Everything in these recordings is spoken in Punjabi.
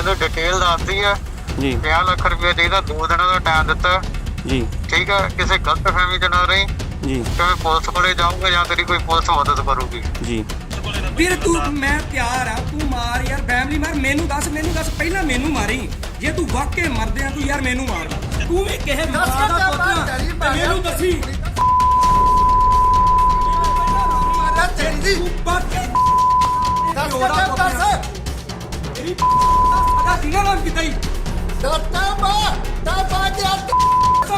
ਤੈਨੂੰ ਡਿਟੇਲ ਦੱਸਦੀ ਆ। ਜੀ। 50 ਲੱਖ ਰੁਪਏ ਚਾਹੀਦਾ ਦੋ ਦਿਨਾਂ ਦਾ ਟਾਈਮ ਦਿੱਤਾ। ਜੀ। ਠੀਕ ਆ ਕਿਸੇ ਗਲਤ ਫਹਿਮੀ ਚ ਨਾ ਰਹੀ ਜੀ। ਕਿਵੇਂ ਪੁਲਿਸ ਕੋਲੇ ਜਾਊਂਗਾ ਜਾਂ ਤੇਰੀ ਕੋਈ ਪੁਲਿਸ ਮਦਦ ਕਰੂਗੀ। ਜੀ। ਵੀਰ ਤੂੰ ਮੈਂ ਤਿਆਰ ਆ ਤੂੰ ਮਾਰ ਯਾਰ ਫੈਮਿਲੀ ਮਾਰ ਮੈਨੂੰ ਦੱਸ ਮੈਨੂੰ ਦੱਸ ਪਹਿਲਾਂ ਮੈਨੂੰ ਮਾਰੀ। ਜੇ ਤੂੰ ਵਾਕਈ ਮਰਦੇ ਆ ਤੂੰ ਯਾਰ ਮੈਨੂੰ ਮਾਰ। ਤੂੰ ਵੀ ਕਿਸੇ ਮਾਂ ਦਾ ਪੁੱਤ ਤੇ ਮੈਨੂੰ ਦੱਸੀ। ਤੂੰ ਬਾਕੀ ਦੱਸ ਤੇਰੀ ਸਾਡਾ ਸੀਨਾ ਨਾਮ ਕਿਤਾ ਹੀ ਤਾਂ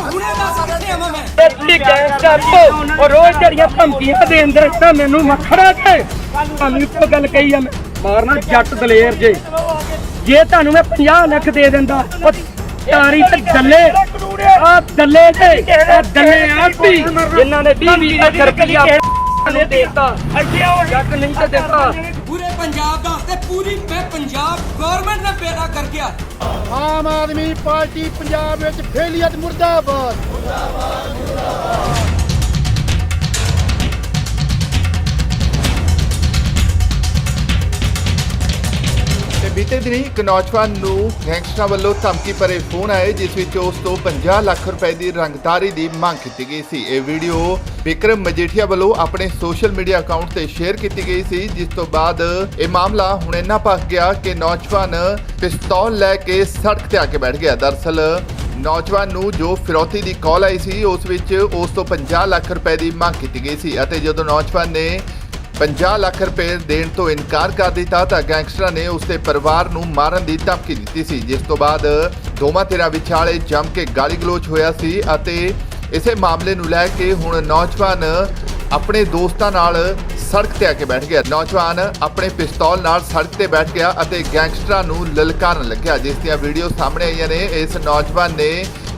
ਹੁਣੇ ਦੱਸ ਕਿੱਥੇ ਆਵਾਂ ਮੈਂ ਸੱਚੀ ਗੈਂਗਸਟਰ ਤੋਂ ਉਹ ਰੋਜ਼ ਝੜੀਆਂ ਧਮਕੀਆਂ ਦੇ ਅੰਦਰ ਤਾਂ ਮੈਨੂੰ ਮੱਖੜਾ ਤੇ ਤੁਹਾਨੂੰ ਇੱਕੋ ਗੱਲ ਕਹੀ ਆ ਮੈਂ। ਮਾਰਨਾ ਜੱਟ ਦਲੇਰ ਜੇ। ਜੇ ਤੁਹਾਨੂੰ ਮੈਂ 50 ਲੱਖ ਦੇ ਦਿੰਦਾ ਉਹ ਤਾਰੀ ਤੇ ਦੱਲੇ। ਆ ਦੱਲੇ ਤੇ ਆ ਦੱਲੇ ਆਪੀ ਜਿਨ੍ਹਾਂ ਨੇ 20 20 ਲੱਖ ਰੁਪਇਆ ਨੂੰ ਦੇਤਾ। ਜੱਟ ਨਹੀਂ ਤੇ ਦਿੱਤਾ। ਪੰਜਾਬ ਦਾ ਤੇ ਪੂਰੀ ਮੈਂ ਪੰਜਾਬ ਗਵਰਨਮੈਂਟ ਨੇ ਪੈਦਾ ਕਰ ਗਿਆ। ਆਮ ਆਦਮੀ ਪਾਰਟੀ ਪੰਜਾਬ ਵਿੱਚ ਫੇਲੀਅਤ ਮੁਰਦਾਬਾਦ। ਤੇ ਬੀਤੇ ਦਿਨੀ ਇੱਕ ਨੌਜਵਾਨ ਨੂੰ ਗੈਂਗਸਟਰਾਂ ਵੱਲੋਂ ਧਮਕੀ ਭਰੇ ਫੋਨ ਆਏ, ਜਿਸ ਵਿੱਚ ਉਸ ਤੋਂ 50 ਲੱਖ ਰੁਪਏ ਦੀ ਰੰਗਦਾਰੀ ਦੀ ਮੰਗ ਕੀਤੀ ਗਈ ਸੀ। ਇਹ ਵੀਡੀਓ ਵਿਕਰਮ ਮਜੀਠੀਆ ਵੱਲੋਂ ਆਪਣੇ ਸੋਸ਼ਲ ਮੀਡੀਆ ਅਕਾਊਂਟ ਤੇ ਸ਼ੇਅਰ ਕੀਤੀ ਗਈ ਸੀ, ਜਿਸ ਤੋਂ ਬਾਅਦ ਇਹ ਮਾਮਲਾ ਹੁਣ ਇੰਨਾ ਭਖ ਗਿਆ ਕਿ ਨੌਜਵਾਨ ਪਿਸਤੌਲ ਲੈ ਕੇ ਸੜਕ ਤੇ ਆ ਕੇ ਬੈਠ ਗਿਆ। ਦਰਅਸਲ ਨੌਜਵਾਨ ਨੂੰ ਜੋ ਫਿਰੌਤੀ ਦੀ ਕਾਲ ਆਈ ਸੀ, ਉਸ ਵਿੱਚ ਉਸ ਤੋਂ 50 ਲੱਖ ਰੁਪਏ ਦੀ ਮੰਗ ਕੀਤੀ ਗਈ ਸੀ ਅਤੇ ਜਦੋਂ ਨੌਜਵਾਨ ਨੇ 50 ਲੱਖ ਰੁਪਏ ਦੇਣ ਤੋਂ ਇਨਕਾਰ ਕਰ ਦਿੱਤਾ ਤਾਂ ਗੈਂਗਸਟਰਾਂ ਨੇ ਉਸ ਦੇ ਪਰਿਵਾਰ ਨੂੰ ਮਾਰਨ ਦੀ ਧਮਕੀ ਦਿੱਤੀ ਸੀ, ਜਿਸ ਤੋਂ ਬਾਅਦ ਦੋਵਾਂ ਧਿਰਾਂ ਵਿਚਾਲੇ ਜੰਮ ਕੇ ਗਾਲੀ ਗਲੋਚ ਹੋਇਆ ਸੀ ਅਤੇ ਇਸੇ ਮਾਮਲੇ ਨੂੰ ਲੈ ਕੇ ਹੁਣ ਨੌਜਵਾਨ ਆਪਣੇ ਦੋਸਤਾਂ ਨਾਲ ਸੜਕ ਤੇ ਆ ਕੇ ਬੈਠ ਗਿਆ। ਨੌਜਵਾਨ ਆਪਣੇ ਪਿਸਤੌਲ ਨਾਲ ਸੜਕ ਤੇ ਬੈਠ ਗਿਆ ਅਤੇ ਗੈਂਗਸਟਰਾਂ ਨੂੰ ਲਲਕਾਰਨ ਲੱਗਿਆ, ਜਿਸ ਦੀਆਂ ਵੀਡੀਓ ਸਾਹਮਣੇ ਆਈਆਂ ਨੇ। ਇਸ ਨੌਜਵਾਨ ਨੇ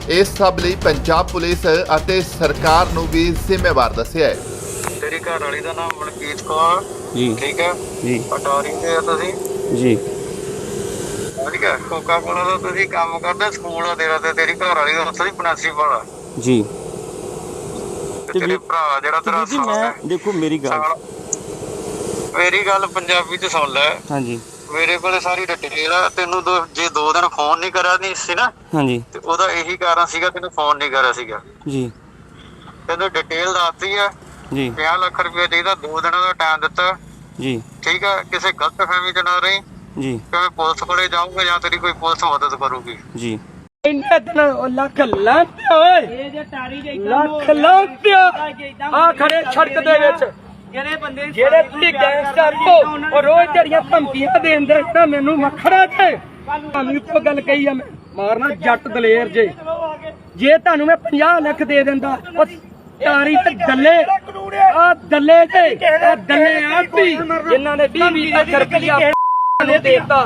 ਇਸ ਸਭ ਲਈ ਪੰਜਾਬ ਪੁਲਿਸ ਅਤੇ ਸਰਕਾਰ ਨੂੰ ਵੀ ਜ਼ਿੰਮੇਵਾਰ ਦੱਸਿਆ ਹੈ। ਤੇਰੀ ਘਰ ਵਾਲੀ ਦਾ ਨਾਮ ਮਨਕੀਤ ਕੌਰ ਜੀ। ਠੀਕ ਹੈ? ਜੀ। ਪਟਾਰੀ ਤੇ ਆ ਤੁਸੀਂ? ਜੀ। ਠੀਕ ਹੈ। ਕੋਕਾ ਕੋਲਾ ਦਾ ਤੁਸੀਂ ਕੰਮ ਕਰਦੇ ਸਕੂਲ ਆ ਤੇਰਾ ਤੇ ਤੇਰੀ ਘਰ ਵਾਲੀ ਦਾ ਉੱਥੇ ਦੀ ਪ੍ਰਿੰਸੀਪਲ ਆ ਜੀ। ਤੇ ਤੇਰੇ ਵੀ- ਭਰਾ ਜਿਹੜਾ ਤੇਰਾ ਜੀ ਮੈਂ ਦੇਖੋ ਮੇਰੀ ਗੱਲ। ਮੇਰੀ ਗੱਲ ਪੰਜਾਬੀ ਚ ਸੁਣ ਲੈ। ਹਾਂਜੀ। ਮੇਰੇ ਕੋਲੇ ਸਾਰੀ ਡਿਟੇਲ ਆ ਤੈਨੂੰ ਦੋ ਜੇ ਦੋ ਦਿਨ ਫੋਨ ਨਹੀਂ ਕਰਿਆ ਨਹੀਂ ਸੀ ਨਾ ਹਾਂਜੀ। ਤੇ ਉਹਦਾ ਇਹੀ ਕਾਰਨ ਸੀਗਾ ਤੈਨੂੰ ਫੋਨ ਨਹੀਂ ਕਰਿਆ ਸੀਗਾ। ਜੀ। ਤੈਨੂੰ ਡਿਟੇਲ ਦੱਸਦੀ ਆ ਜੀ। 50 ਲੱਖ ਰੁਪਏ ਚਾਹੀਦਾ ਦੋ ਦਿਨਾਂ ਦਾ ਟਾਈਮ ਦਿੱਤਾ। ਜੀ। ਠੀਕ ਆ ਕਿਸੇ ਗਲਤ ਫਹਿਮੀ ਚ ਨਾ ਰਹੀ ਜੀ। ਕਿਵੇਂ ਪੁਲਿਸ ਕੋਲੇ ਜਾਊਂਗਾ ਜਾਂ ਤੇਰੀ ਕੋਈ ਪੁਲਿਸ ਮਦਦ ਕਰੂਗੀ। ਜੀ। ਇੰਨੇ ਦਿਨ ਉਹ ਲੱਖ ਲਾਂਤੇ ਓਏ। ਲੱਖ ਲਾਂਤੇ ਆ ਖੜੇ ਸੜਕ ਦੇ ਵਿੱਚ। ਜਿਹੜੇ ਬੰਦੇ ਜਿਹੜੇ ਤੁਸੀਂ ਗੈਂਗਸਟਰ ਤੋਂ ਉਹ ਰੋਜ਼ ਝੜੀਆਂ ਧਮਕੀਆਂ ਦੇ ਅੰਦਰ ਤਾਂ ਮੈਨੂੰ ਮੱਖੜਾ ਤੇ ਤੁਹਾਨੂੰ ਇੱਕੋ ਗੱਲ ਕਹੀ ਆ ਮੈਂ ਮਾਰਨਾ ਜੱਟ ਦਲੇਰ ਜੇ। ਜੇ ਤੁਹਾਨੂੰ ਮੈਂ 50 ਲੱਖ ਦੇ ਦਿੰਦਾ ਤਾਰੀ ਤੇ ਦੱਲੇ। ਆ ਦੱਲੇ ਤੇ ਆ ਦੱਲੇ ਆਪੀ ਜਿਨ੍ਹਾਂ ਨੇ 20 20 ਲੱਖ ਰੁਪਇਆ ਨੂੰ ਦੇਤਾ।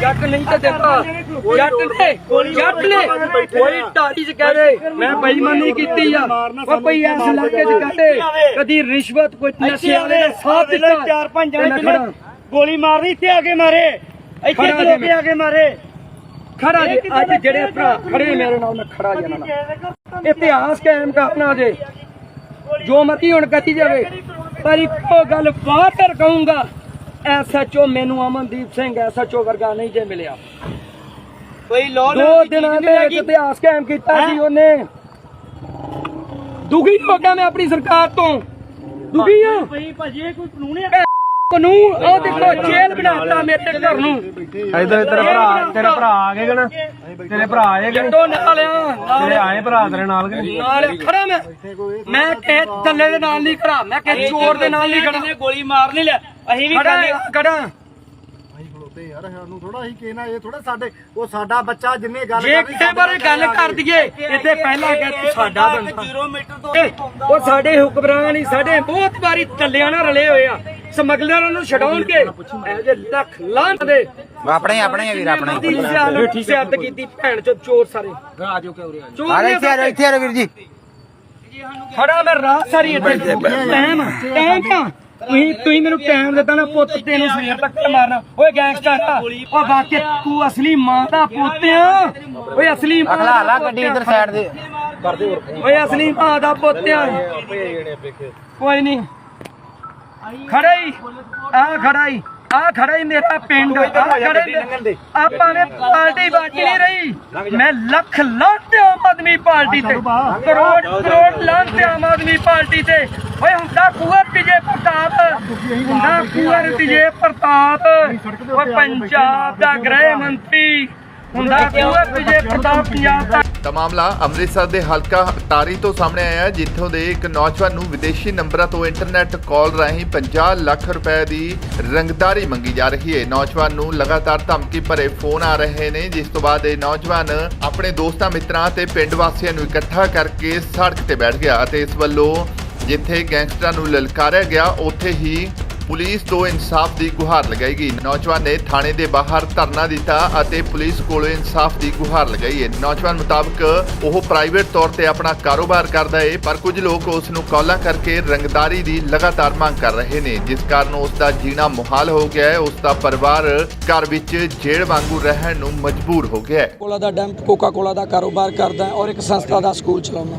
ਜੱਟ ਨਹੀਂ ਤੇ ਦਿੱਤਾ। ਜੱਟ ਨੇ ਜੱਟ ਨੇ ਕੋਈ ਟਾਰੀ ਚ ਕਹਦੇ ਮੈਂ ਬੇਈਮਾਨੀ ਕੀਤੀ ਆ। ਉਹ ਕੋਈ ਐਸ ਇਲਾਕੇ ਚ ਕਹਦੇ ਕਦੀ ਰਿਸ਼ਵਤ ਕੋਈ ਨਸ਼ੇ ਵਾਲੇ ਦਾ ਸਾਥ ਦਿੱਤਾ। ਚਾਰ ਪੰਜ ਜਣੇ। ਗੋਲੀ ਮਾਰਨੀ ਇੱਥੇ ਆ ਕੇ ਮਾਰੇ। ਇੱਥੇ ਆ ਕੇ ਮਾਰੇ। ਖੜਾ ਜੇ। ਅੱਜ ਜਿਹੜੇ ਭਰਾ ਖੜੇ ਮੇਰੇ ਨਾਲ ਮੈਂ ਖੜਾ ਜੇ ਨਾਲ। ਇਤਿਹਾਸ ਕਾਇਮ ਕਰਨਾ ਜੇ। ਜੋ ਮਤੀ ਹੁਣ ਕਹੀ ਜਾਵੇ ਪਰ ਇੱਕੋ ਗੱਲ ਬਾਹਰ ਕਹੂੰਗਾ ਐਸਐਚਓ ਮੈਨੂੰ ਅਮਨਦੀਪ ਸਿੰਘ ਐਸਐਚਓ ਵਰਗਾ ਨਹੀਂ ਜੇ ਮਿਲਿਆ। ਕੋਈ ਲੋਨ ਦੋ ਦਿਨਾਂ ਦੇ ਵਿੱਚ ਇਤਿਹਾਸ ਕਾਇਮ ਕੀਤਾ ਸੀ ਉਹਨੇ। ਦੁਖੀ ਹੋ ਗਿਆ ਮੈਂ ਆਪਣੀ ਸਰਕਾਰ ਤੋਂ। ਦੁਖੀ ਆ ਭਾਈ ਭਾਜੀ ਇਹ ਕੋਈ ਕਾਨੂੰਨ ਹੈ? ਕਾਨੂੰਨ ਉਹ ਦੇਖੋ ਜੇਲ੍ਹ ਬਣਾਤਾ ਮੇਰੇ ਘਰ ਨੂੰ। ਇਧਰ ਤੇਰਾ ਭਰਾ ਤੇਰਾ ਭਰਾ ਆ ਗਏ ਗਣ ਤੇਰੇ ਭਰਾ ਆਏ ਗਣ ਜੱਟੋ ਨਾਲ ਆ ਤੇਰੇ ਆਏ ਭਰਾ ਤੇਰੇ ਨਾਲ ਗਣ ਨਾਲ ਖੜਾ ਮੈਂ। ਮੈਂ ਕਿਸੇ ਦੱਲੇ ਦੇ ਨਾਲ ਨਹੀਂ ਖੜਾ ਮੈਂ ਕਿਸੇ ਚੋਰ ਦੇ ਨਾਲ ਨਹੀਂ ਖੜਾ। ਗੋਲੀ ਮਾਰ ਨਹੀਂ ਲਿਆ। ਅਸੀਂ ਵੀ ਖੜਾ ਗੱਲ ਖੜਾ। ਅਸੀਂ ਖਲੋਤੇ ਯਾਰ ਸਾਨੂੰ ਥੋੜਾ ਅਸੀਂ ਕਹਿਣਾ ਇਹ ਥੋੜਾ ਸਾਡੇ ਉਹ ਸਾਡਾ ਬੱਚਾ ਜਿੰਨੇ ਗੱਲ ਜੇ ਕਿਸੇ ਬਾਰੇ ਗੱਲ ਕਰ ਦਈਏ ਇੱਥੇ ਪਹਿਲਾਂ ਕਹਿ ਤੂੰ ਸਾਡਾ ਬੰਦਾ। 0 ਮੀਟਰ ਤੋਂ ਇਹ, ਉਹ ਸਾਡੇ ਹੁਕਮਰਾਨ ਹੀ ਸਾਡੇ ਬਹੁਤ ਵਾਰੀ ਥੱਲਿਆਂ ਨਾਲ ਰਲੇ ਹੋਏ ਆ। ਸਮਗਲਰਾਂ ਨੂੰ ਛਡਾਉਣਗੇ ਇਹ ਜੇ ਲੱਖ ਲਾਂਟ ਦੇ ਆਪਣੇ ਆਪਣੇ ਆ ਵੀਰ ਆਪਣੇ ਦੀ ਸਿਆਲਤ ਕੀਤੀ ਭੈਣ ਚੋ ਚੋਰ ਸਾਰੇ। ਆਜੋ ਕਿਉਂ ਰਿਹਾ ਅਰੇ ਇੱਥੇ ਆ ਜਾਓ ਇੱਥੇ ਆ ਜਾਓ ਵੀਰ ਜੀ। ਖੜਾ ਮੈਂ ਰਾਤ ਸਾਰੀ ਇੱਥੇ। ਟਾਈਮ ਟਾਈਮ ਕਾ ਤੁਸੀਂ ਤੁਸੀਂ ਮੈਨੂੰ ਟਾਈਮ ਦਿੱਤਾ ਨਾ ਪੁੱਤ ਤੈਨੂੰ ਸਵੇਰ ਤੱਕ ਮਾਰਨਾ। ਓਏ ਗੈਂਗਸਟਰ ਆ ਓ ਵਾਕਿਆ ਤੂੰ ਅਸਲੀ ਮਾਂ ਦਾ ਪੁੱਤ ਆ। ਓਏ ਅਸਲੀ ਮਾਂ ਅਖਲਾ ਦਾ ਲਾ ਪੁੱਤ ਗੱਡੀ ਆ। ਇਧਰ ਸਾਈਡ ਦੇ। ਓਏ ਅਸਲੀ ਮਾਂ ਦਾ ਪੁੱਤ ਆ। ਕੋਈ ਨਹੀਂ। ਖੜਾ ਹੀ ਆ ਖੜਾ ਹੀ ਆ ਖੜਾ ਹੀ ਮੇਰਾ ਪਿੰਡ ਆ ਖੜੇ ਨੇ- ਆਪਾਂ ਨੇ ਪਾਰਟੀ ਬਾਜੀ ਨਹੀਂ ਰਹੀ। ਮੈਂ ਲੱਖ ਲਾਂਤੇ ਆਮ ਆਦਮੀ ਪਾਰਟੀ ਤੇ। ਕਰੋੜ ਕਰੋੜ ਲਾਂਤੇ ਆਮ ਆਦਮੀ ਪਾਰਟੀ ਤੇ। ਓਏ ਹੁੰਦਾ ਕੁਵਰ ਵਿਜੇ ਪ੍ਰਤਾਪ। ਹੁੰਦਾ ਕੁਵਰ ਵਿਜੇ ਪ੍ਰਤਾਪ। ਓਏ ਪੰਜਾਬ ਦਾ ਗ੍ਰਹਿ ਮੰਤਰੀ। ਹੁੰਦਾ ਕੁਵਰ ਵਿਜੇ ਪ੍ਰਤਾਪ ਪੰਜਾਬ ਦਾ ਤਾਂ ਮਾਮਲਾ ਅੰਮ੍ਰਿਤਸਰ ਦੇ ਹਲਕਾ ਟਾਰੀ ਤੋਂ ਸਾਹਮਣੇ ਆਇਆ ਹੈ, ਜਿੱਥੋਂ ਦੇ ਇੱਕ ਨੌਜਵਾਨ ਨੂੰ ਵਿਦੇਸ਼ੀ ਨੰਬਰਾਂ ਤੋਂ ਇੰਟਰਨੈਟ ਕਾਲ ਰਾਹੀਂ 50 ਲੱਖ ਰੁਪਏ ਦੀ ਰੰਗਦਾਰੀ ਮੰਗੀ ਜਾ ਰਹੀ ਹੈ। ਨੌਜਵਾਨ ਨੂੰ ਲਗਾਤਾਰ ਧਮਕੀ ਭਰੇ ਫੋਨ ਆ ਰਹੇ ਨੇ ਜਿਸ ਤੋਂ ਬਾਅਦ ਇਹ ਨੌਜਵਾਨ ਆਪਣੇ ਦੋਸਤਾਂ ਮਿੱਤਰਾਂ ਤੇ ਪਿੰਡ ਵਾਸੀਆਂ ਨੂੰ ਇਕੱਠਾ ਕਰਕੇ ਸੜਕ ਤੇ ਬੈਠ ਗਿਆ ਅਤੇ ਇਸ ਵੱਲੋਂ ਜਿੱਥੇ ਗੈਂਗਸਟਰਾਂ ਨੂੰ ਲਲਕਾਰਿਆ ਗਿਆ ਉੱਥੇ ਹੀ ਪੁਲਿਸ ਤੋਂ ਇਨਸਾਫ ਦੀ ਗੁਹਾਰ ਲਗਾਈ ਗਈ ਨੌਜਵਾਨ ਨੇ ਥਾਣੇ ਦੇ ਬਾਹਰ ਧਰਨਾ ਦਿੱਤਾ ਅਤੇ ਪੁਲਿਸ ਕੋਲੋਂ ਇਨਸਾਫ ਦੀ ਗੁਹਾਰ ਲਗਾਈ ਹੈ। ਨੌਜਵਾਨ ਮੁਤਾਬਕ ਉਹ ਪ੍ਰਾਈਵੇਟ ਤੌਰ ਤੇ ਆਪਣਾ ਕਾਰੋਬਾਰ ਕਰਦਾ ਹੈ, ਪਰ ਕੁਝ ਲੋਕ ਉਸ ਨੂੰ ਕਾਲਾਂ ਕਰਕੇ ਰੰਗਦਾਰੀ ਦੀ ਲਗਾਤਾਰ ਮੰਗ ਕਰ ਰਹੇ ਨੇ। ਜਿਸ ਕਾਰਨ ਉਸ ਦਾ ਜੀਣਾ ਮੁਹਾਲ ਹੋ ਗਿਆ ਹੈ। ਉਸ ਦਾ ਪਰਿਵਾਰ ਘਰ ਵਿੱਚ ਜੇਲ੍ਹ ਵਾਂਗੂ ਰਹਿਣ ਨੂੰ ਮਜਬੂਰ ਹੋ ਗਿਆ ਹੈ। ਕੋਲਾ ਦਾ ਡੈਂਪ ਕੋਕਾ ਕੋਲਾ ਦਾ ਕਾਰੋਬਾਰ ਕਰਦਾ ਔਰ ਇੱਕ ਸੰਸਥਾ ਦਾ ਸਕੂਲ ਚਲਾਉਂਦਾ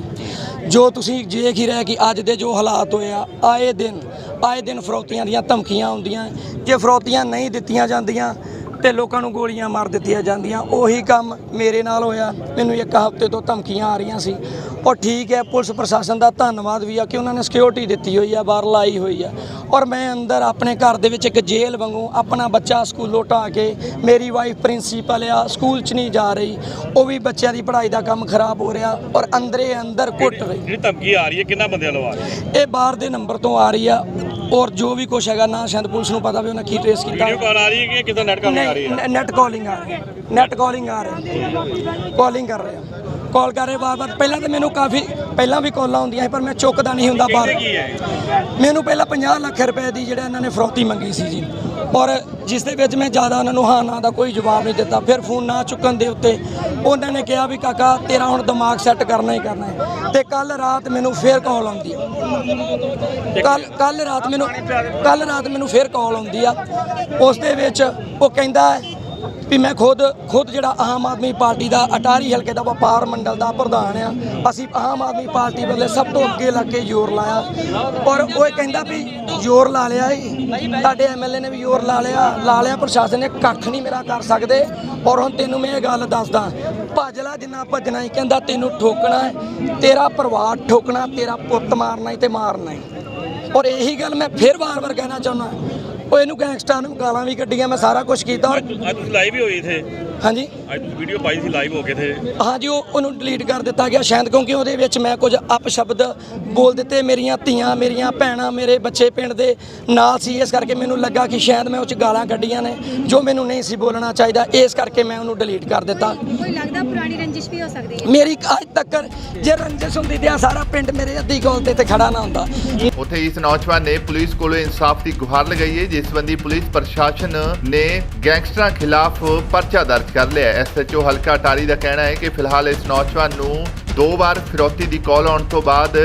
ਜੋ ਤੁਸੀਂ ਦੇਖ ਹੀ ਰਹੇ ਕਿ ਅੱਜ ਦੇ ਜੋ ਹਾਲਾਤ ਹੋਏ ਆ, ਆਏ ਦਿਨ ਆਏ ਦਿਨ ਫਰੋਤੀਆਂ ਦੀਆਂ ਧਮਕੀਆਂ ਆਉਂਦੀਆਂ ਜੇ ਫਰੋਤੀਆਂ ਨਹੀਂ ਦਿੱਤੀਆਂ ਜਾਂਦੀਆਂ ਤੇ ਲੋਕਾਂ ਨੂੰ ਗੋਲੀਆਂ ਮਾਰ ਦਿੱਤੀਆਂ ਜਾਂਦੀਆਂ, ਉਹੀ ਕੰਮ ਮੇਰੇ ਨਾਲ ਹੋਇਆ। ਮੈਨੂੰ ਇੱਕ ਹਫ਼ਤੇ ਤੋਂ ਧਮਕੀਆਂ ਆ ਰਹੀਆਂ ਸੀ। ਔਰ ਠੀਕ ਹੈ ਪੁਲਿਸ ਪ੍ਰਸ਼ਾਸਨ ਦਾ ਧੰਨਵਾਦ ਵੀ ਆ ਕਿ ਉਹਨਾਂ ਨੇ ਸਿਕਿਉਰਿਟੀ ਦਿੱਤੀ ਹੋਈ ਆ ਬਾਹਰ ਲਾਈ ਹੋਈ ਆ। ਔਰ ਮੈਂ ਅੰਦਰ ਆਪਣੇ ਘਰ ਦੇ ਵਿੱਚ ਇੱਕ ਜੇਲ੍ਹ ਵਾਂਗੂ ਆਪਣਾ ਬੱਚਾ ਸਕੂਲੋਂ ਢਾ ਕੇ ਮੇਰੀ ਵਾਈਫ ਪ੍ਰਿੰਸੀਪਲ ਆ ਸਕੂਲ 'ਚ ਨਹੀਂ ਜਾ ਰਹੀ। ਉਹ ਵੀ ਬੱਚਿਆਂ ਦੀ ਪੜ੍ਹਾਈ ਦਾ ਕੰਮ ਖਰਾਬ ਹੋ ਰਿਹਾ ਔਰ ਅੰਦਰੇ ਅੰਦਰ ਕੁੱਟ ਰਹੀ। ਜਿਹੜੀ ਧਮਕੀ ਆ ਰਹੀ ਹੈ ਕਿੰਨਾ ਬੰਦਿਆਂ ਲਵਾ ਰਹੀ ਇਹ ਬਾਹਰ ਦੇ ਨੰਬਰ ਤੋਂ ਆ ਰਹੀ ਆ ਔਰ ਜੋ ਵੀ ਕੁਛ ਹੈਗਾ ਨਾ ਸ਼ਾਇਦ ਪੁਲਿਸ ਨੂੰ ਪਤਾ ਵੀ ਉਹਨਾਂ ਕੀ ਟ੍ਰੇਸ ਕੀਤਾ। ਵੀਡੀਓ ਕਾਲ ਆ ਰਹੀ ਹੈ ਕਿ ਕਿਦਾਂ ਨੈਟ ਕਾਲ ਆ ਰਹੀ ਹੈ? ਨੈਟ ਕਾਲਿੰਗ ਆ ਰਹੀ ਨੈਟ ਕਾਲਿੰਗ ਆ ਰਹੀ ਕਾਲਿੰਗ ਕਰ ਰਹੇ। ਆ ਕਾਲ ਕਰ ਰਹੇ ਬਾਰ ਪਹਿਲਾਂ ਤਾਂ ਮੈਨੂੰ ਕਾਫੀ ਪਹਿਲਾਂ ਵੀ ਕਾਲਾਂ ਆਉਂਦੀਆਂ ਸੀ ਪਰ ਮੈਂ ਚੁੱਕਦਾ ਨਹੀਂ ਹੁੰਦਾ ਹੈ? ਮੈਨੂੰ ਪਹਿਲਾਂ 50 ਲੱਖ ਰੁਪਏ ਦੀ ਜਿਹੜਾ ਇਹਨਾਂ ਨੇ ਫਰੌਤੀ ਮੰਗੀ ਸੀ ਜੀ। ਔਰ ਜਿਸ ਦੇ ਵਿੱਚ ਮੈਂ ਜ਼ਿਆਦਾ ਉਹਨਾਂ ਨੂੰ ਹਾਂ ਨਾ ਦਾ ਕੋਈ ਜਵਾਬ ਨਹੀਂ ਦਿੱਤਾ। ਫਿਰ ਫੋਨ ਨਾ ਚੁੱਕਣ ਦੇ ਉੱਤੇ ਉਹਨਾਂ ਨੇ ਕਿਹਾ ਵੀ ਕਾਕਾ ਤੇਰਾ ਹੁਣ ਦਿਮਾਗ ਸੈੱਟ ਕਰਨਾ ਹੀ ਕਰਨਾ ਹੈ। ਤੇ ਕੱਲ ਰਾਤ ਮੈਨੂੰ ਫੇਰ ਕਾਲ ਆਉਂਦੀ ਹੈ ਕੱਲ ਕੱਲ ਰਾਤ ਮੈਨੂੰ ਕੱਲ ਰਾਤ ਮੈਨੂੰ ਫੇਰ ਕਾਲ ਆਉਂਦੀ ਆ। ਉਸ ਦੇ ਵਿੱਚ ਉਹ ਕਹਿੰਦਾ ਵੀ ਮੈਂ ਖੁਦ ਖੁਦ ਜਿਹੜਾ ਆਮ ਆਦਮੀ ਪਾਰਟੀ ਦਾ ਅਟਾਰੀ ਹਲਕੇ ਦਾ ਵਪਾਰ ਮੰਡਲ ਦਾ ਪ੍ਰਧਾਨ ਆ, ਅਸੀਂ ਆਮ ਆਦਮੀ ਪਾਰਟੀ ਵੱਲੋਂ ਸਭ ਤੋਂ ਅੱਗੇ ਲੱਗ ਕੇ ਜ਼ੋਰ ਲਾਇਆ। ਔਰ ਉਹ ਇਹ ਕਹਿੰਦਾ ਵੀ ਜ਼ੋਰ ਲਾ ਲਿਆ ਈ ਤੁਹਾਡੇ ਐਮਐਲਏ ਨੇ ਵੀ ਜ਼ੋਰ ਲਾ ਲਿਆ ਲਾ ਲਿਆ, ਪ੍ਰਸ਼ਾਸਨ ਨੇ ਕੱਖ ਨਹੀਂ ਮੇਰਾ ਕਰ ਸਕਦੇ। ਔਰ ਹੁਣ ਤੈਨੂੰ ਮੈਂ ਇਹ ਗੱਲ ਦੱਸਦਾ ਭੱਜ ਲੈ ਜਿੰਨਾ ਭੱਜਣਾ ਹੀ ਕਹਿੰਦਾ ਤੈਨੂੰ ਠੋਕਣਾ ਤੇਰਾ ਪਰਿਵਾਰ ਠੋਕਣਾ, ਤੇਰਾ ਪੁੱਤ ਮਾਰਨਾ ਹੀ ਤੇ ਮਾਰਨਾ ਹੀ। ਔਰ ਇਹੀ ਗੱਲ ਮੈਂ ਫਿਰ ਵਾਰ-ਵਾਰ ਕਹਿਣਾ ਚਾਹੁੰਦਾ। ਉਹ ਇਹਨੂੰ ਗੈਂਗਸਟਰ ਨੂੰ ਗਾਲਾਂ ਵੀ ਕੱਢੀਆਂ ਮੈਂ ਸਾਰਾ ਕੁਝ ਕੀਤਾ ਔਰ ਅੱਜ ਤੁਸੀਂ ਲਾਈਵ ਹੀ ਹੋਏ ਇਥੇ? ਹਾਂਜੀ। ਅੱਜ ਤੁਸੀਂ ਵੀਡੀਓ ਪਾਈ ਸੀ ਲਾਈਵ ਹੋ ਕੇ ਇਥੇ? ਹਾਂਜੀ ਉਹ ਉਹਨੂੰ ਡਿਲੀਟ ਕਰ ਦਿੱਤਾ ਗਿਆ ਸ਼ਾਇਦ ਕਿਉਂਕਿ ਉਹਦੇ ਵਿੱਚ ਮੈਂ ਕੁਝ ਅਪਸ਼ਬਦ ਬੋਲ ਦਿੱਤੇ ਮੇਰੀਆਂ ਧੀਆਂ ਮੇਰੀਆਂ ਭੈਣਾਂ ਮੇਰੇ ਬੱਚੇ ਪਿੰਡ ਦੇ ਨਾਲ ਸੀ ਇਸ ਕਰਕੇ ਮੈਨੂੰ ਲੱਗਾ ਕਿ ਸ਼ਾਇਦ ਮੈਂ ਉਹ ਚ ਗਾਲਾਂ ਕੱਢੀਆਂ ਨੇ ਜੋ ਮੈਨੂੰ ਨਹੀਂ ਸੀ ਬੋਲਣਾ ਚਾਹੀਦਾ ਇਸ ਕਰਕੇ ਮੈਂ ਉਹਨੂੰ ਡਿਲੀਟ ਕਰ ਦਿੱਤਾ। ਕੋਈ ਲੱਗਦਾ ਪੁਰਾਣੀ ਰੰਜਿਸ਼ ਵੀ ਹੋ ਸਕਦੀ ਹੈ? ਮੇਰੀ ਅੱਜ ਤੱਕ ਜੇ ਰੰਜਿਸ਼ ਹੁੰਦੀ ਤੇ ਆਹ ਸਾਰਾ ਪਿੰਡ ਮੇਰੇ ਅੱਧੀ ਗੋਲ ਤੇ ਤੇ ਖੜਾ ਨਾ ਹੁੰਦਾ। ਉੱਥੇ ਇਸ ਨੌਜਵਾਨ ਨੇ ਪੁਲਿਸ ਕੋਲੋਂ ਇਨਸਾਫ ਦੀ ਗੁਹਾਰ ਲਗਾਈ ਹੈ ਜਿਸ ਸੰਬੰਧੀ ਪੁਲਿਸ ਪ੍ਰਸ਼ਾਸਨ ਨੇ ਗੈਂਗਸਟਰਾਂ ਖਿਲਾਫ ਪਰਚਾ ਦਰਜ ਕਰ ਲਿਆ ਹੈ। ਐਸਐਚਓ ਹਲਕਾ ਟਾਰੀ ਦਾ ਕਹਿਣਾ ਹੈ ਕਿ ਫਿਲਹਾਲ ਇਸ ਨੌਜਵਾਨ ਨੂੰ ਦੋ ਵਾਰ ਫਿਰੌਤੀ ਦੀ ਕਾਲ ਆਉਣ ਤੋਂ ਬਾਅਦ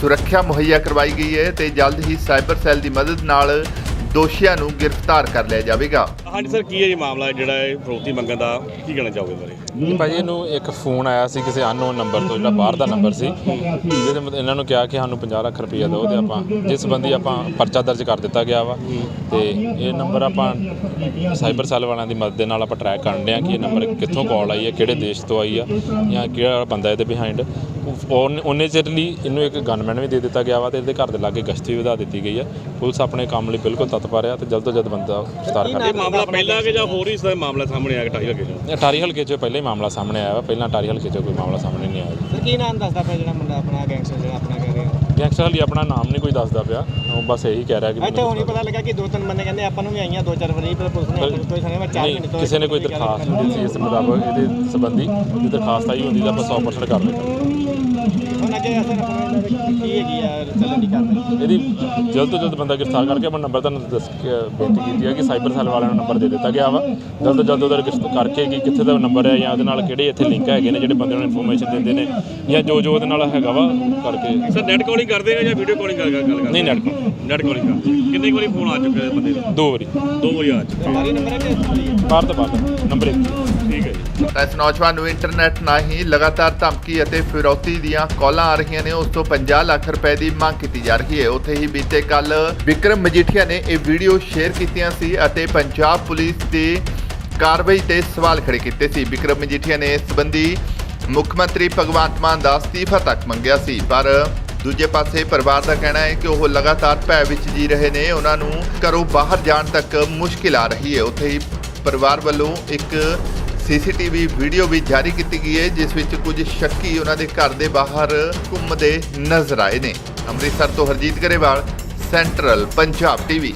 ਸੁਰੱਖਿਆ ਮੁਹੱਈਆ ਕਰਵਾਈ ਗਈ ਹੈ ਤੇ ਜਲਦ ਹੀ ਸਾਈਬਰ ਸੈੱਲ ਦੀ ਮਦਦ ਨਾਲ ਦੋਸ਼ੀਆਂ ਨੂੰ ਗ੍ਰਿਫਤਾਰ ਕਰ ਲਿਆ ਜਾਵੇਗਾ। ਹਾਂਜੀ ਸਰ ਕੀ ਹੈ ਜੀ ਮਾਮਲਾ? ਜਿਹੜਾ ਇਹ ਫਰੋਤੀ ਮੰਗਣ ਦਾ ਕੀ ਕਹਿਣਾ ਚਾਹੋਗੇ ਬਾਰੇ ਭਾਜੀ ਇਹਨੂੰ ਇੱਕ ਫੋਨ ਆਇਆ ਸੀ ਕਿਸੇ ਅਨਨੋਨ ਨੰਬਰ ਤੋਂ ਜਿਹੜਾ ਬਾਹਰ ਦਾ ਨੰਬਰ ਸੀ। ਜਿਹਦੇ ਮਤਲਬ ਇਹਨਾਂ ਨੂੰ ਕਿਹਾ ਕਿ ਸਾਨੂੰ 50 ਲੱਖ ਰੁਪਈਆ ਦਿਓ ਤੇ ਆਪਾਂ ਜਿਸ ਸੰਬੰਧੀ ਆਪਾਂ ਪਰਚਾ ਦਰਜ ਕਰ ਦਿੱਤਾ ਗਿਆ ਵਾ। ਤੇ ਇਹ ਨੰਬਰ ਆਪਾਂ ਸਾਈਬਰ ਸੈੱਲ ਵਾਲਿਆਂ ਦੀ ਮਦਦ ਦੇ ਨਾਲ ਆਪਾਂ ਟਰੈਕ ਕਰਨ ਡਿਆ ਕਿ ਇਹ ਨੰਬਰ ਕਿੱਥੋਂ ਕਾਲ ਆਈ ਹੈ ਕਿਹੜੇ ਦੇਸ਼ ਤੋਂ ਆਈ ਆ ਜਾਂ ਕਿਹੜਾ ਬੰਦਾ ਇਹਦੇ ਬਿਹਾਈਂਡ ਉਹਨੇ ਚਿਰ ਲਈ ਇਹਨੂੰ ਇੱਕ ਗਨਮੈਨ ਵੀ ਦੇ ਦਿੱਤਾ ਗਿਆ ਵਾ ਤੇ ਇਹਦੇ ਘਰ ਦੇ ਲਾਗੇ ਗਸ਼ਤੀ ਵੀ ਵਧਾ ਦਿੱਤੀ ਗਈ ਹੈ ਪੁਲਿਸ ਆਪਣੇ ਕੰਮ ਲਈ ਬਿਲਕੁਲ ਆ ਤੇ ਜਲਦ ਤੋਂ ਜਲਦ ਬੰਦਾ ਗ੍ਰਿਫਤਾਰ ਕਰ ਇਹ ਮਾਮਲਾ ਪਹਿਲਾਂ ਕਿ ਜਾਂ ਹੋਰ ਹੀ ਮਾਮਲਾ ਸਾਹਮਣੇ ਆਇਆ ਟਾਈ ਲੱਗੇ ਜੋ ਅਟਾਰੀ ਹਲਕੇ 'ਚ ਪਹਿਲਾਂ ਹੀ ਮਾਮਲਾ ਸਾਹਮਣੇ ਆਇਆ ਵਾ। ਪਹਿਲਾਂ ਅਟਾਰੀ ਹਲਕੇ 'ਚ ਕੋਈ ਮਾਮਲਾ ਸਾਹਮਣੇ ਨਹੀਂ ਆਇਆ। ਸਰ ਕੀ ਨਾਮ ਦੱਸਦਾ ਪਿਆ ਜਿਹੜਾ ਮੁੰਡਾ ਆਪਣਾ ਗੈਂਗਸਟਰ ਜਿਹੜਾ ਆਪਣਾ ਕਹਿ ਰਿਹਾ? ਗੈਂਗਸਟਰ ਹਾਲੀ ਆਪਣਾ ਨਾਮ ਨਹੀਂ ਕੋਈ ਦੱਸਦਾ ਪਿਆ। ਉਹ ਬਸ ਇਹੀ ਕਹਿ ਰਿਹਾ ਕਿ ਇੱਥੇ ਹੁਣ ਹੀ ਪਤਾ ਲੱਗਾ ਕਿ ਦੋ ਤਿੰਨ ਬੰਦੇ ਕਹਿੰਦੇ ਆਪਾਂ ਨੂੰ ਵੀ ਆਈਆਂ ਦੋ ਚਾਰ ਵਾਰੀ ਪਰ ਪੁਲਿਸ ਨੇ ਕੋਈ ਸੁਣਿਆ ਮੈਂ 4 ਨਹੀਂ, ਮਿੰਟ ਤੋਂ ਕਿਸੇ ਨੇ ਕੋਈ ਦਰਖਾਸਤ ਦਿੱਤੀ ਸੀ ਇਸ ਮੁਤਾਬਕ ਇਹਦੇ ਸੰਬੰਧੀ ਜੇ ਦਰਖਾਸਤ ਆਈ ਹੁੰਦੀ ਤਾਂ ਆਪਾਂ 100% ਕਰ ਲੈਂਦੇ ਹੁਣ ਅੱਗੇ ਅਸਰ ਆਪਣਾ ਕੀ ਹੈਗੀ ਆ ਚੱਲਣ ਦੀ ਕਰਦੇ ਇਹਦੀ ਜਲਦ ਤੋਂ ਜਲਦ ਬੰਦਾ ਗ੍ਰਿਫਤਾਰ ਕਰਕੇ ਆਪਣਾ ਨੰਬਰ ਤੁਹਾਨੂੰ ਦੱਸ ਕੇ ਬੇਨਤੀ ਕੀਤੀ ਹੈ ਕਿ ਸਾਈਬਰ ਸੈੱਲ ਵਾਲਿਆਂ ਨੂੰ ਨੰਬਰ ਦੇ ਦਿੱਤਾ ਗਿਆ ਵਾ। ਜਲਦ ਤੋਂ ਜਲਦ ਉਹਦਾ ਰਜਿਸਟਰ ਕਰਕੇ ਕਿ ਕਿੱਥੇ ਦਾ ਨੰਬਰ ਹੈ ਜਾਂ ਉਹਦੇ ਨਾਲ ਕਿਹੜੇ ਇੱਥੇ ਲਿੰਕ ਹੈਗੇ ਨੇ ਜਿਹੜੇ ਬੰਦੇ ਨੂੰ ਇਨਫੋਰਮੇਸ਼ਨ ਦਿੰਦੇ ਨੇ ਜਾਂ ਜੋ ਜੋ ਉਹਦੇ ਨਾਲ ਹੈਗਾ ਵਾ ਕਰਕੇ। ਸਰ ਨੈਟ ਕਾਲਿੰਗ ਕਰਦੇ ਆ ਜਾਂ ਵੀਡੀਓ ਕਾਲਿੰਗ ਕਰ ਗੱਲ ਕਰਦੇ ਨਹੀਂ ਨੈਟ ਨੈਟ ਕਾਲਿੰਗ ਕਰਦੇ ਕਿੰਨੇ ਵਾਰੀ ਫੋਨ ਆ ਚੁੱਕੇ ਬੰਦੇ ਦਾ ਦੋ ਵਾਰੀ। ਦੋ ਵਾਰੀ ਆ ਚੁੱਕੇ ਸਾਰੀ ਨੰਬਰ ਹੈ ਕਿ ਬਾਹਰ ਤੋਂ ਬਾਹਰ ਨੰਬਰ ਇੱਕ। ਠੀਕ ਹੈ ਜੀ ਤਾਂ ਇਸ ਨੌਜਵਾਨ ਨੂੰ ਇੰਟਰਨੈਟ ਰਾਹੀਂ ਲਗਾਤਾਰ ਧਮਕੀ ਅਤੇ ਫਿਰੌਤੀ ਦੀਆਂ ਕਾਲਾਂ ਆ ਰਹੀਆਂ ਨੇ, ਉਸ ਤੋਂ 50 ਲੱਖ ਰੁਪਏ ਦੀ ਮੰਗ ਕੀਤੀ ਜਾ ਰਹੀ ਹੈ। ਉੱਥੇ ਹੀ ਬੀਤੇ ਕੱਲ ਵਿਕਰਮ ਮਜੀਠੀਆ ਨੇ ਇਹ ਵੀਡੀਓ ਸ਼ੇਅਰ ਕੀਤੀਆਂ ਸੀ ਅਤੇ ਪੰਜਾਬ ਪੁਲਿਸ ਦੀ ਕਾਰਵਾਈ ਤੇ ਸਵਾਲ ਖੜੇ ਕੀਤੇ ਸੀ। ਵਿਕਰਮ ਮਜੀਠੀਆ ਨੇ ਇਸ ਸੰਬੰਧੀ ਮੁੱਖ ਮੰਤਰੀ ਭਗਵੰਤ ਮਾਨ ਦਾ ਅਸਤੀਫਾ ਤੱਕ ਮੰਗਿਆ ਸੀ। ਪਰ ਦੂਜੇ ਪਾਸੇ ਪਰਿਵਾਰ ਦਾ ਕਹਿਣਾ ਹੈ ਕਿ ਉਹ ਲਗਾਤਾਰ ਭੈ ਵਿੱਚ ਜੀ ਰਹੇ ਨੇ। ਉਹਨਾਂ ਨੂੰ ਘਰੋਂ ਬਾਹਰ ਜਾਣ ਤੱਕ ਮੁਸ਼ਕਿਲ ਆ ਰਹੀ ਹੈ। ਉੱਥੇ ਹੀ ਪਰਿਵਾਰ ਵੱਲੋਂ ਇੱਕ ਸੀਸੀਟੀਵੀ ਵੀਡੀਓ ਵੀ ਜਾਰੀ ਕੀਤੀ ਗਈ ਹੈ, ਜਿਸ ਵਿੱਚ ਕੁਝ ਸ਼ੱਕੀ ਉਹਨਾਂ ਦੇ ਘਰ ਦੇ ਬਾਹਰ ਘੁੰਮਦੇ ਨਜ਼ਰ ਆਏ ਨੇ। ਅੰਮ੍ਰਿਤਸਰ ਤੋਂ ਹਰਜੀਤ ਗਰੇਵਾਲ, ਸੈਂਟਰਲ ਪੰਜਾਬ ਟੀਵੀ।